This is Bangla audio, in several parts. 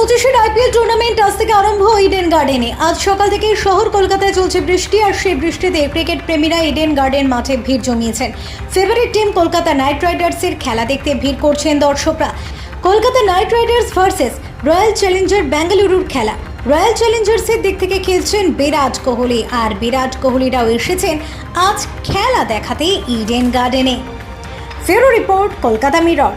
পঁচিশের আইপিএল টুর্নামেন্ট আজ থেকে আরম্ভ ইডেন গার্ডেনে আজ সকাল থেকে শহর কলকাতায় চলছে বৃষ্টি, আর সেই বৃষ্টিতে ক্রিকেট প্রেমীরা ইডেন গার্ডেন মাঠে ভিড় জমিয়েছেন। ফেভারিট টিম কলকাতা নাইট রাইডার্সের খেলা দেখতে ভিড় করছেন দর্শকরা। Kolkata Knight Riders versus Royal Challenger বেঙ্গালুরুর খেলা। রয়্যাল চ্যালেঞ্জার্সের দিক থেকে খেলছেন বিরাট কোহলি, আর বিরাট কোহলিরাও এসেছেন আজ খেলা দেখাতে ইডেন গার্ডেনে ফেরো report, Kolkata Mirror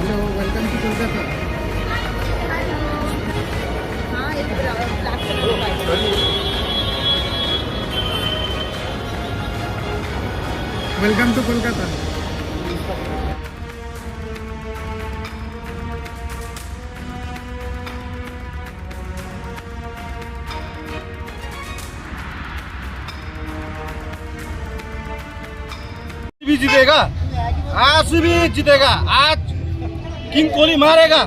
hello welcome to Kolkata black welcome to Kolkata भी जीतेगा। आज भी जीतेगा। आज किंग कोहली मारेगा।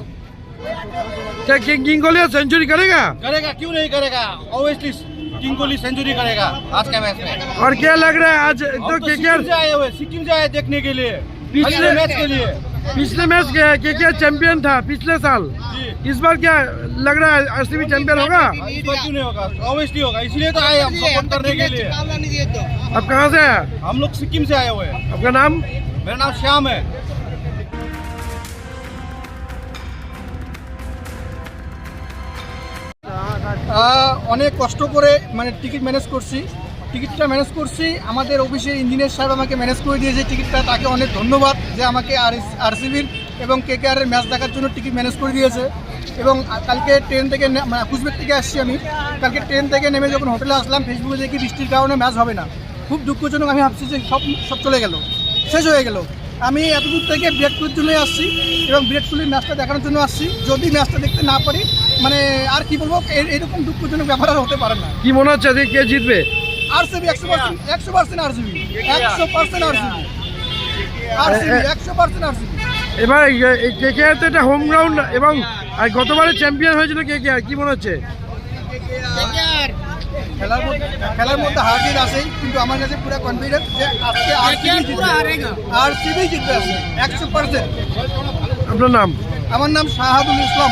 क्या किंग किंग कोहली सेंचुरी करेगा? करेगा क्यों नहीं करेगा? ऑब्वियसली किंग कोहली सेंचुरी करेगा आज के मैच में। और क्या लग रहा है आज तो तो सिक्किम से आए हुए सिक्किम से आए देखने के लिए। पिछले- मैच के लिए। पिछले मैच के के क्या चैंपियन था पिछले साल जी इस बार क्या लग रहा है आरसीबी चैंपियन होगा इस बार क्यों नहीं होगा ऑब्वियसली होगा इसलिए तो आए हम सपोर्ट करने के लिए आप कहाँ से हैं हम लोग सिक्किम से आए हुए हैं आपका नाम मेरा नाम श्याम है আহ, অনেক কষ্ট করে মানে টিকিট ম্যানেজ করছি টিকিটটা ম্যানেজ করছি। আমাদের অফিসের ইঞ্জিনিয়ার সাহেব আমাকে ম্যানেজ করে দিয়েছে টিকিটটা। তাকে অনেক ধন্যবাদ যে আমাকে আর আরসিবির এবং কে কে আরের ম্যাচ দেখার জন্য টিকিট ম্যানেজ করে দিয়েছে। এবং কালকে ট্রেন থেকে মানে কুচবিহার থেকে আসছি আমি। কালকে ট্রেন থেকে নেমে যখন হোটেলে আসলাম ফেসবুকে দেখি বৃষ্টির কারণে ম্যাচ হবে না। খুব দুঃখজনক, আমি ভাবছি যে সব সব চলে গেল। শেষ হয়ে গেল। আমি এতদূর থেকে বিরাট কোহলির জন্যই আসছি এবং বিরাট কোহলির ম্যাচটা দেখানোর জন্য আসছি। যদি ম্যাচটা দেখতে না পারি মানে আর কি বলব এরকম দুঃখজনক ব্যাপার আর হতে পারে না। কি মনে হচ্ছে কে জিতবে? আরসিবি একশো পার্সেন্ট একশো পার্সেন্ট আরসিবি একশো পার্সেন্ট আরসিবি। আরসিবি একশো পার্সেন্ট আরসিবি। এবার কে কে তো এটা হোম গ্রাউন্ড এবং আর গতবারে চ্যাম্পিয়ন হয়েছিল কে কে কি মনে হচ্ছে? খেলার মধ্যে খেলার মধ্যে হার জিত আসেই কিন্তু আমার কাছে পুরো কনফিডেন্স যে আজকে আরসিবি জিতবে। আরসিবি জিতবে একশো পার্সেন্ট। আপনার নাম? আমার নাম শাহাদুল ইসলাম।